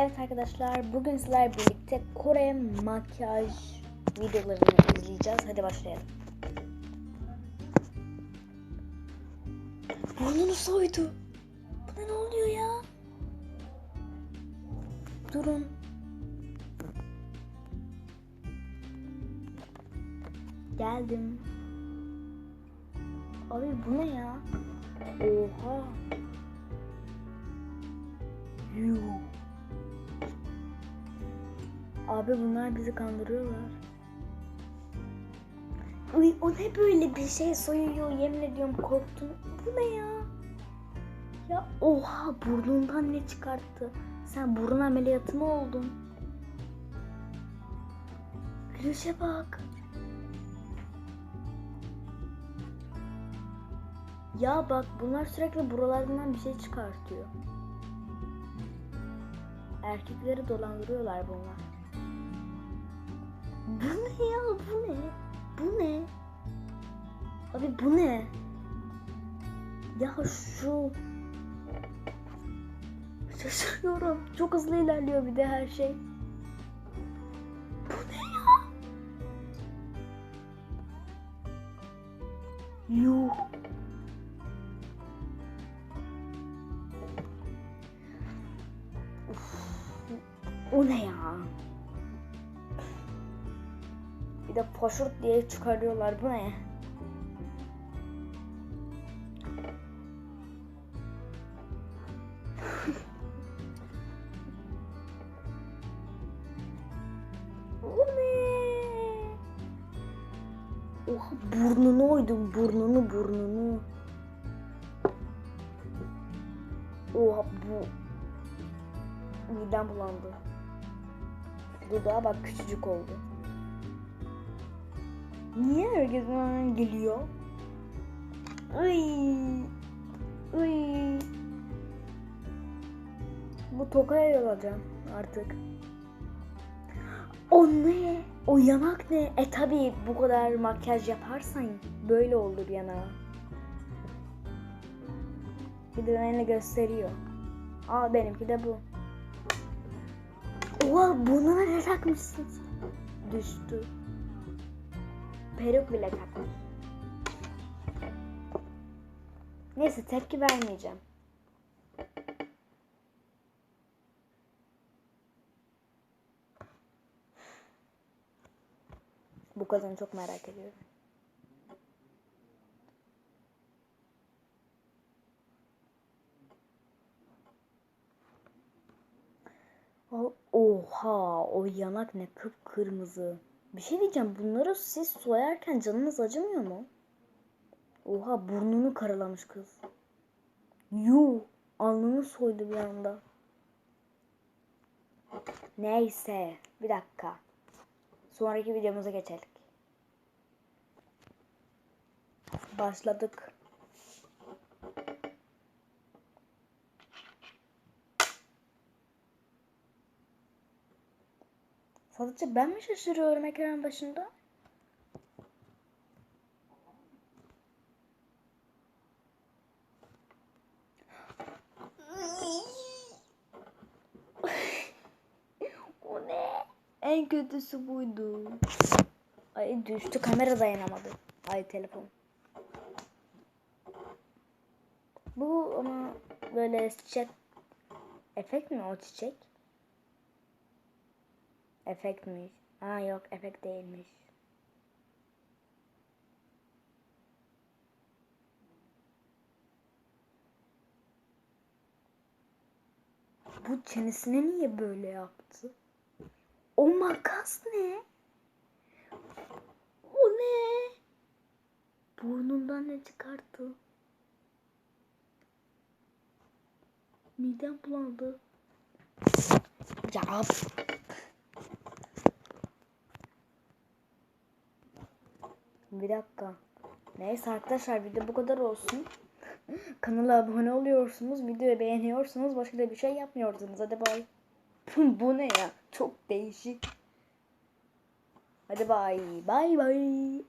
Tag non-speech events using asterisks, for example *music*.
Evet arkadaşlar bugün sizler birlikte Kore makyaj videolarını izleyeceğiz. Hadi başlayalım. Burnunu soydu. Buna ne oluyor ya? Durun. Geldim. Abi bu ne ya? Oha. Abi bunlar bizi kandırıyorlar. Uy, o ne böyle bir şey soyuyor yemin ediyorum korktum. Bu ne ya? Ya oha burnundan ne çıkarttı? Sen burun ameliyatı mı oldun? Gülüşe bak. Ya bak bunlar sürekli buralarından bir şey çıkartıyor. Erkekleri dolandırıyorlar bunlar. Bu ne? Ya şu Şaşırıyorum. Çok hızlı ilerliyor bir de her şey. Bu ne ya? Yuh. O ne ya? Bir de poşurt diye çıkarıyorlar. Bu ne? Burnunu oydum. Burnunu burnunu. Oha bu. Midem bulandı. Dudağı bak küçücük oldu. Niye herkes bana geliyor? Ay. Ay. Bu tokaya yol alacağım artık. O ne? O yanak ne? E tabi bu kadar makyaj yaparsan böyle olur yanağı. Bir de beni gösteriyor. Aa benimki de bu. Oha burnuna ne takmışsın? Düştü. Peruk bile takmış. Neyse tepki vermeyeceğim. Bu kadını çok merak ediyorum. Oha o yanak ne kıpkırmızı. Bir şey diyeceğim bunları siz soyarken canınız acımıyor mu? Oha burnunu karalamış kız. Yuh alnını soydu bir anda. Neyse bir dakika. Sonraki videomuza geçelim. Başladık. Sadece ben mi şaşırıyorum ekran başında? o ne? En kötüsü buydu. Ay düştü kamera dayanamadı. Ay telefon. Bu ama böyle çiçek efekt mi o çiçek? Efektmiş. Aa yok efekt değilmiş. Bu çenesine niye böyle yaptı? O makas ne? O ne? Burnundan ne çıkarttı? Midem bulandı. Ya Bir dakika. Neyse arkadaşlar video bu kadar olsun. Kanala abone oluyorsunuz, videoyu beğeniyorsunuz, başka da bir şey yapmıyorsunuz. Hadi bay. *laughs* bu ne ya? Çok değişik. Hadi bay. Bay bay.